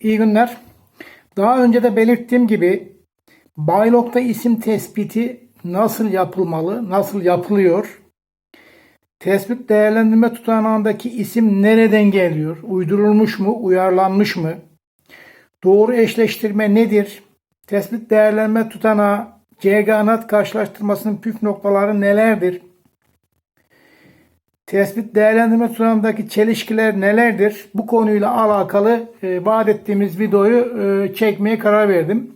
İyi günler. Daha önce de belirttiğim gibi Baylok'ta isim tespiti nasıl yapılmalı, nasıl yapılıyor? Tespit değerlendirme tutanağındaki isim nereden geliyor? Uydurulmuş mu, uyarlanmış mı? Doğru eşleştirme nedir? Tespit değerlendirme tutanağı CGANAT karşılaştırmasının püf noktaları nelerdir? Tespit değerlendirme tutanağındaki çelişkiler nelerdir? Bu konuyla alakalı e, vaat ettiğimiz videoyu e, çekmeye karar verdim.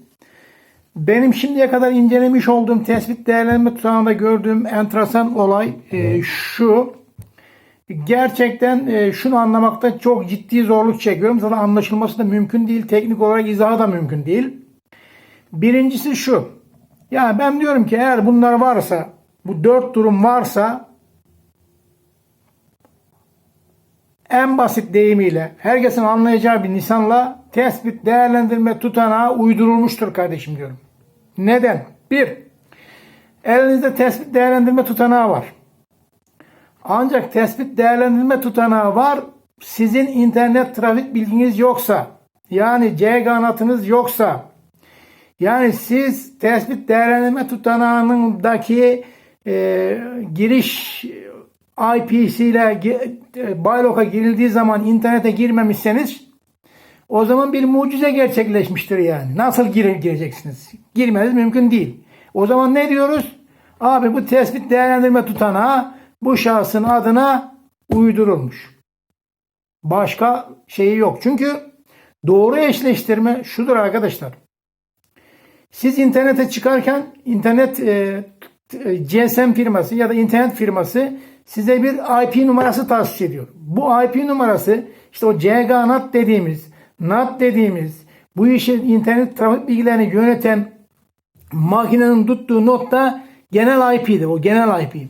Benim şimdiye kadar incelemiş olduğum tespit değerlendirme tutanağında gördüğüm enteresan olay e, şu. Gerçekten e, şunu anlamakta çok ciddi zorluk çekiyorum. Zaten anlaşılması da mümkün değil. Teknik olarak izahı da mümkün değil. Birincisi şu. Ya ben diyorum ki eğer bunlar varsa, bu dört durum varsa en basit deyimiyle herkesin anlayacağı bir lisanla tespit değerlendirme tutanağı uydurulmuştur kardeşim diyorum. Neden? Bir, elinizde tespit değerlendirme tutanağı var. Ancak tespit değerlendirme tutanağı var. Sizin internet trafik bilginiz yoksa, yani CGANAT'ınız yoksa, yani siz tespit değerlendirme tutanağındaki e, giriş IP'siyle Baylok'a girildiği zaman internete girmemişseniz o zaman bir mucize gerçekleşmiştir yani. Nasıl gir gireceksiniz? Girmeniz mümkün değil. O zaman ne diyoruz? Abi bu tespit değerlendirme tutanağı bu şahsın adına uydurulmuş. Başka şeyi yok. Çünkü doğru eşleştirme şudur arkadaşlar. Siz internete çıkarken internet e, GSM firması ya da internet firması size bir IP numarası tahsis ediyor. Bu IP numarası işte o CGNAT dediğimiz, NAT dediğimiz bu işin internet trafik bilgilerini yöneten makinenin tuttuğu nokta genel IP'dir. O genel IP.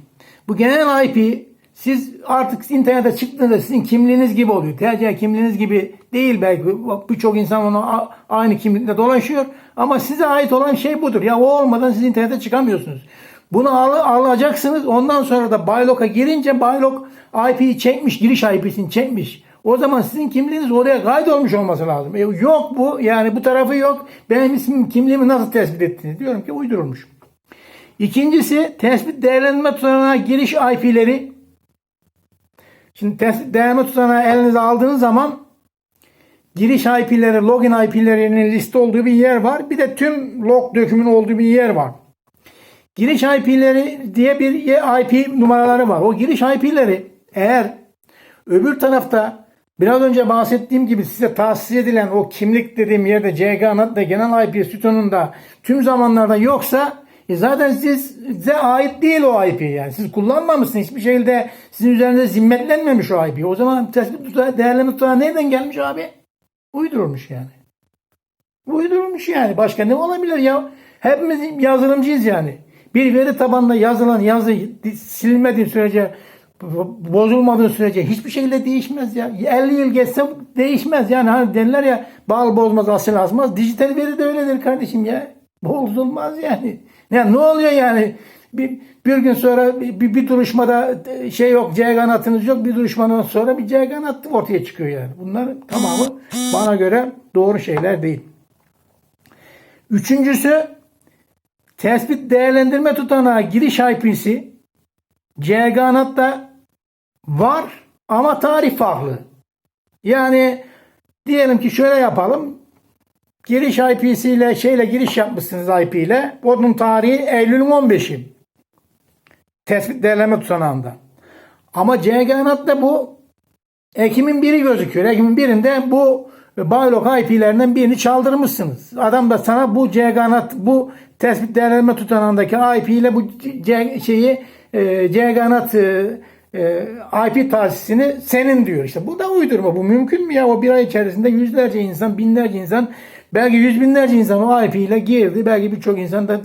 Bu genel IP siz artık internete çıktığınızda sizin kimliğiniz gibi oluyor. TC kimliğiniz gibi değil belki. Birçok insan onu aynı kimlikle dolaşıyor. Ama size ait olan şey budur. Ya o olmadan siz internete çıkamıyorsunuz. Bunu al, alacaksınız. Ondan sonra da Baylok'a girince Baylok IP'yi çekmiş, giriş IP'sini çekmiş. O zaman sizin kimliğiniz oraya kaydolmuş olması lazım. E, yok bu. Yani bu tarafı yok. Benim ismim, kimliğimi nasıl tespit ettiniz? Diyorum ki uydurulmuş. İkincisi tespit değerlendirme tutanağına giriş IP'leri. Şimdi tespit değerlendirme tutanağı elinize aldığınız zaman giriş IP'leri, login IP'lerinin liste olduğu bir yer var. Bir de tüm log dökümün olduğu bir yer var. Giriş IP'leri diye bir IP numaraları var. O giriş IP'leri eğer öbür tarafta biraz önce bahsettiğim gibi size tahsis edilen o kimlik dediğim yerde CGNAT ve genel IP sütununda tüm zamanlarda yoksa e zaten siz, size ait değil o IP yani. Siz kullanmamışsınız. Hiçbir şekilde sizin üzerinde zimmetlenmemiş o IP. O zaman tespit tutağı, değerleme tutağı nereden gelmiş abi? Uydurulmuş yani. Uydurulmuş yani. Başka ne olabilir ya? Hepimiz yazılımcıyız yani. Bir veri tabanında yazılan yazı silinmediği sürece bozulmadığı sürece hiçbir şekilde değişmez ya. 50 yıl geçse değişmez. Yani hani derler ya bal bozmaz asıl azmaz. Dijital veri de öyledir kardeşim ya. Bozulmaz yani. Yani ne oluyor yani? Bir, bir gün sonra bir, bir duruşmada şey yok, C kanatınız yok. Bir duruşmadan sonra bir C kanat ortaya çıkıyor yani. Bunlar tamamı bana göre doğru şeyler değil. Üçüncüsü Tespit değerlendirme tutanağı giriş IP'si CGNAT'ta var ama tarih farklı. Yani diyelim ki şöyle yapalım. Giriş IP'si ile şeyle giriş yapmışsınız IP ile. Onun tarihi Eylül'ün 15'i. Tespit değerlendirme tutanağında. Ama CGNAT'ta bu Ekim'in biri gözüküyor. Ekim'in birinde bu Baylok IP'lerinden birini çaldırmışsınız. Adam da sana bu CGNAT bu tespit değerlendirme tutanağındaki IP ile bu C, şeyi e, CGNAT e, e, IP tahsisini senin diyor. İşte bu da uydurma. Bu mümkün mü ya? O bir ay içerisinde yüzlerce insan, binlerce insan, belki yüz binlerce insan o IP ile girdi. Belki birçok insan da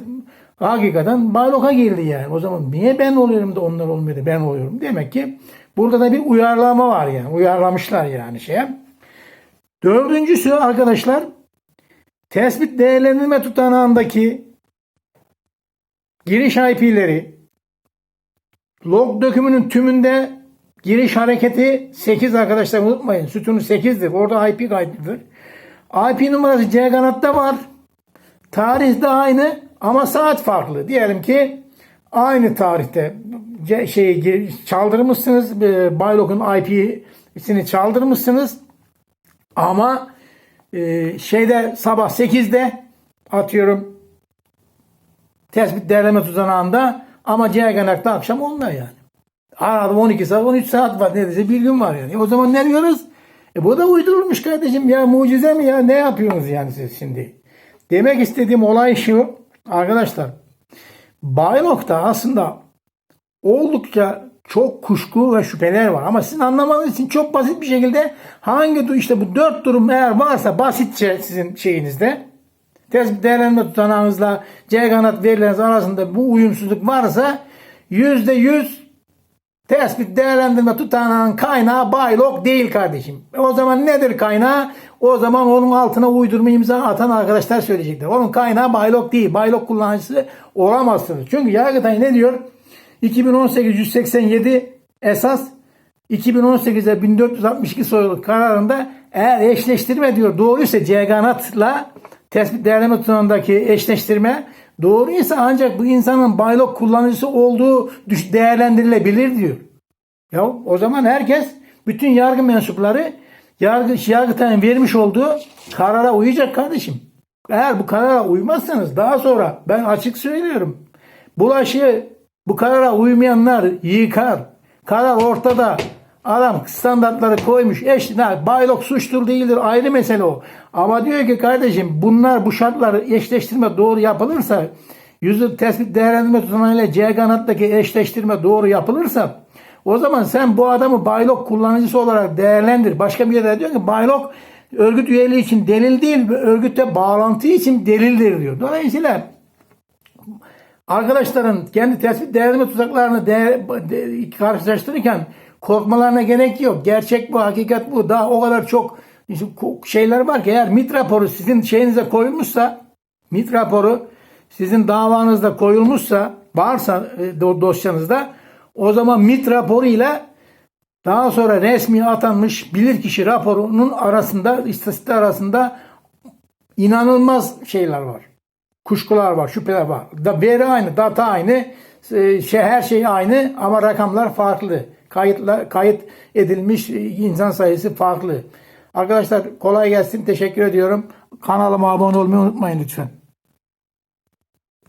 hakikaten Baylok'a girdi yani. O zaman niye ben oluyorum da onlar olmuyor da ben oluyorum? Demek ki burada da bir uyarlama var yani. Uyarlamışlar yani şeye. Dördüncüsü arkadaşlar tespit değerlendirme tutanağındaki giriş IP'leri log dökümünün tümünde giriş hareketi 8 arkadaşlar unutmayın. Sütunu 8'dir. Orada IP kaydıdır. IP numarası C kanatta var. Tarih de aynı ama saat farklı. Diyelim ki aynı tarihte gir- çaldırmışsınız. e, Baylok'un IP'sini çaldırmışsınız. Ama e, şeyde sabah 8'de atıyorum tespit değerleme tutanağında ama C kanakta akşam 10'da yani. Arada 12 saat 13 saat var neredeyse bir gün var yani. O zaman ne diyoruz? E bu da uydurulmuş kardeşim ya mucize mi ya ne yapıyorsunuz yani siz şimdi? Demek istediğim olay şu arkadaşlar. Baylok'ta aslında oldukça çok kuşku ve şüpheler var. Ama sizin anlamanız için çok basit bir şekilde hangi işte bu dört durum eğer varsa basitçe sizin şeyinizde tespit değerlendirme tutanağınızla C kanat verileriniz arasında bu uyumsuzluk varsa yüzde yüz tespit değerlendirme tutanağın kaynağı baylok değil kardeşim. E O zaman nedir kaynağı? O zaman onun altına uydurma imza atan arkadaşlar söyleyecekler. Onun kaynağı baylok değil. Baylok kullanıcısı olamazsınız. Çünkü Yargıtay ne diyor? 2018 187 esas 2018'e 1462 sayılı kararında eğer eşleştirme diyor doğruysa Ceganat'la tespit değerleme tutanağındaki eşleştirme doğruysa ancak bu insanın baylok kullanıcısı olduğu değerlendirilebilir diyor. Ya o zaman herkes bütün yargı mensupları yargı Yargıtay'ın vermiş olduğu karara uyacak kardeşim. Eğer bu karara uymazsanız daha sonra ben açık söylüyorum. Bulaşı bu karara uymayanlar yıkar. Karar ortada. Adam standartları koymuş. Eş, ne, baylok suçtur değildir ayrı mesele o. Ama diyor ki kardeşim bunlar bu şartları eşleştirme doğru yapılırsa yüzü tespit değerlendirme tutanağıyla C kanattaki eşleştirme doğru yapılırsa o zaman sen bu adamı baylok kullanıcısı olarak değerlendir. Başka bir yerde diyor ki baylok örgüt üyeliği için delil değil, örgütte bağlantı için delildir diyor. Dolayısıyla arkadaşların kendi tespit değerleme tuzaklarını değer, de- karşılaştırırken korkmalarına gerek yok. Gerçek bu, hakikat bu. Daha o kadar çok şeyler var ki eğer MIT raporu sizin şeyinize koyulmuşsa MIT raporu sizin davanızda koyulmuşsa varsa e, do- dosyanızda o zaman MIT raporu ile daha sonra resmi atanmış bilirkişi raporunun arasında istatistik arasında inanılmaz şeyler var. Kuşkular var, şüpheler var. Da veri aynı, data aynı, e, şey her şey aynı ama rakamlar farklı. Kayıtla kayıt edilmiş insan sayısı farklı. Arkadaşlar kolay gelsin. Teşekkür ediyorum. Kanalıma abone olmayı unutmayın lütfen.